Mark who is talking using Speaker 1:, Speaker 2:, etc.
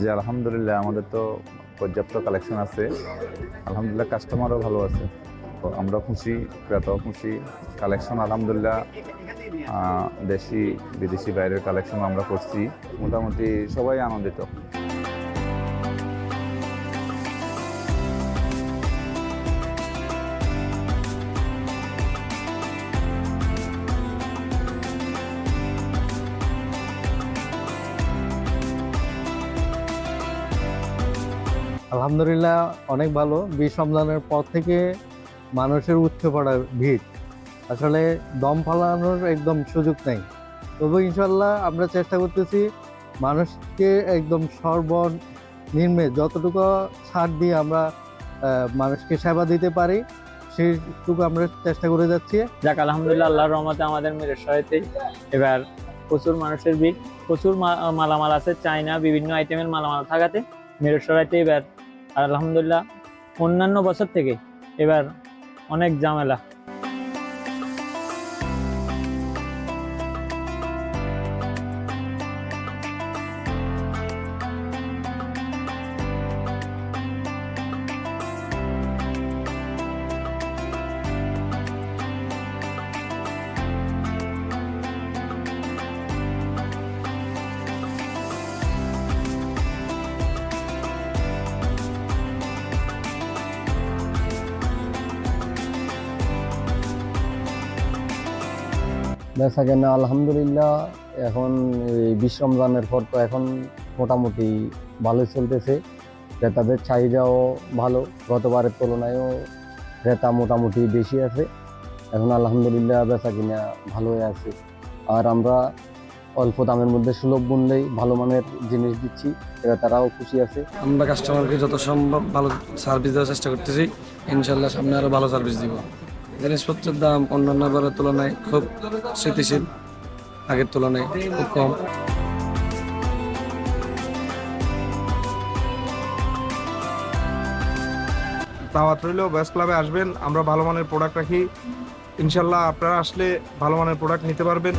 Speaker 1: জি আলহামদুলিল্লাহ আমাদের তো পর্যাপ্ত কালেকশন আছে। আলহামদুলিল্লাহ কাস্টমারও ভালো আছে। তো আমরা খুশি, ক্রেতাও খুশি। কালেকশন আলহামদুলিল্লাহ দেশি বিদেশি বাইরের কালেকশন আমরা করছি। মোটামুটি সবাই আনন্দিত।
Speaker 2: আলহামদুলিল্লাহ, অনেক ভালো। বিশ রমজানের পর থেকে মানুষের উঠে পড়া ভিড়। আসলে দম ফালানোর একদম সুযোগ নেই। তবু ইনশাল্লাহ আমরা চেষ্টা করতেছি মানুষকে একদম সর্বনিম্নে যতটুকু ছাড় দিয়ে আমরা মানুষকে সেবা দিতে পারি, সেইটুকু আমরা চেষ্টা করে যাচ্ছি।
Speaker 3: যাক, আলহামদুলিল্লাহ, আল্লাহর রহমতে আমাদের মেরের সহায়তে এবার প্রচুর মানুষের ভিড়, প্রচুর মালামাল আছে। চাইনা বিভিন্ন আইটেমের মালামাল থাকাতে মেরের সহায়তে এবার আলহামদুলিল্লাহ অন্যান্য বছর থেকে এবার অনেক ঝামেলা।
Speaker 4: বেচা কেনা, আলহামদুলিল্লাহ, এখন এই বিশ রমজানের পর তো এখন মোটামুটি ভালোই চলতেছে। ক্রেতাদের চাহিদাও ভালো, গতবারের তুলনায়ও ক্রেতা মোটামুটি বেশি আছে। এখন আলহামদুলিল্লাহ বেচা কিনা ভালোই আছে। আর আমরা অল্প দামের মধ্যে সুলভ মূল্যেই ভালো মানের জিনিস দিচ্ছি, ক্রেতারাও খুশি আছে।
Speaker 5: আমরা কাস্টমারকে যত সম্ভব ভালো সার্ভিস দেওয়ার চেষ্টা করতেছি ইনশাল্লাহ সামনে আরও ভালো সার্ভিস দিব। জিনিসপত্রের দাম অন্যান্য বারের তুলনায় খুব স্থিতিশীল, আগের তুলনায় খুব কম।
Speaker 6: দাওয়াত রইলেও ব্যাস ক্লাবে আসবেন, আমরা ভালো মানের প্রোডাক্ট রাখি। ইনশাল্লাহ আপনারা আসলে ভালো মানের প্রোডাক্ট নিতে পারবেন।